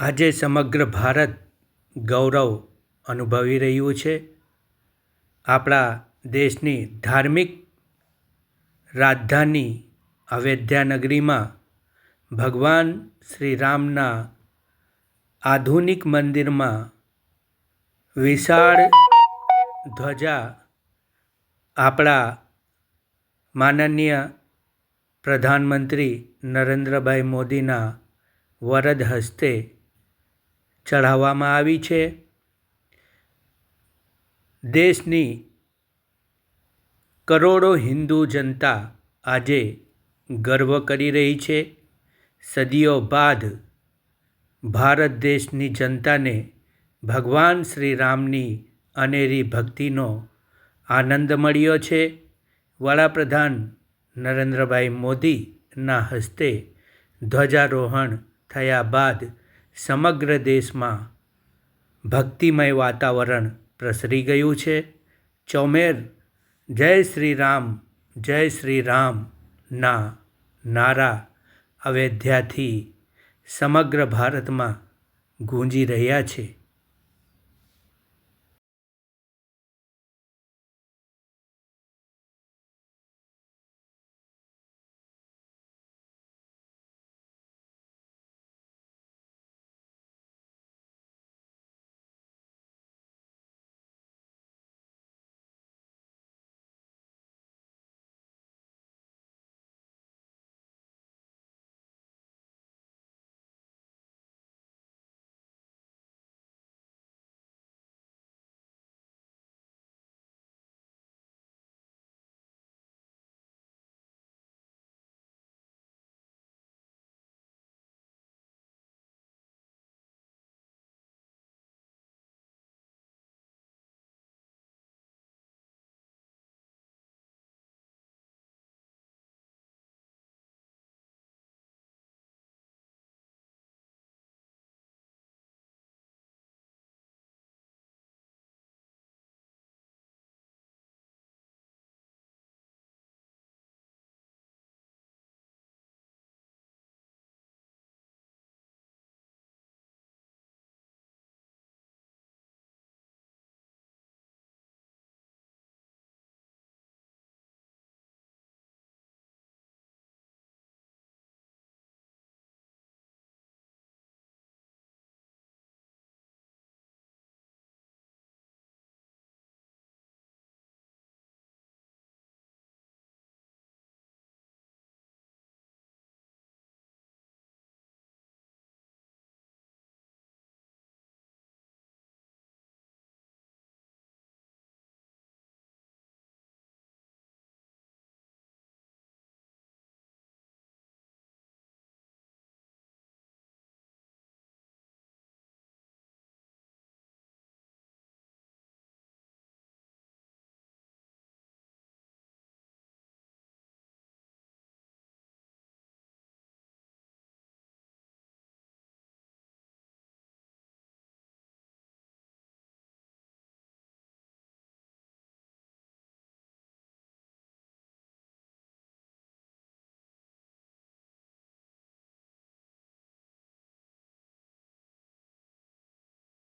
આજે સમગ્ર ભારત ગૌરવ અનુભવી રહ્યું છે. આપણા દેશની ધાર્મિક રાજધાની અયોધ્યા ભગવાન શ્રી રામના આધુનિક મંદિરમાં વિશાળ ધ્વજા આપણા માનનીય પ્રધાનમંત્રી નરેન્દ્રભાઈ મોદીના વરદ હસ્તે ચઢાવવામાં આવી છે. દેશની કરોડો હિન્દુ જનતા આજે ગર્વ કરી રહી છે. સદીઓ બાદ ભારત દેશની જનતાને ભગવાન શ્રી રામની અનેરી ભક્તિનો આનંદ મળ્યો છે. વડાપ્રધાન નરેન્દ્રભાઈ મોદીના હસ્તે ધ્વજારોહણ થયા બાદ સમગ્ર દેશમાં ભક્તિમય વાતાવરણ પ્રસરી ગયું છે. ચોમેર, જય શ્રી રામ, જય શ્રી રામના નારા અયોધ્યાથી સમગ્ર ભારતમાં ગુંજી રહ્યા છે.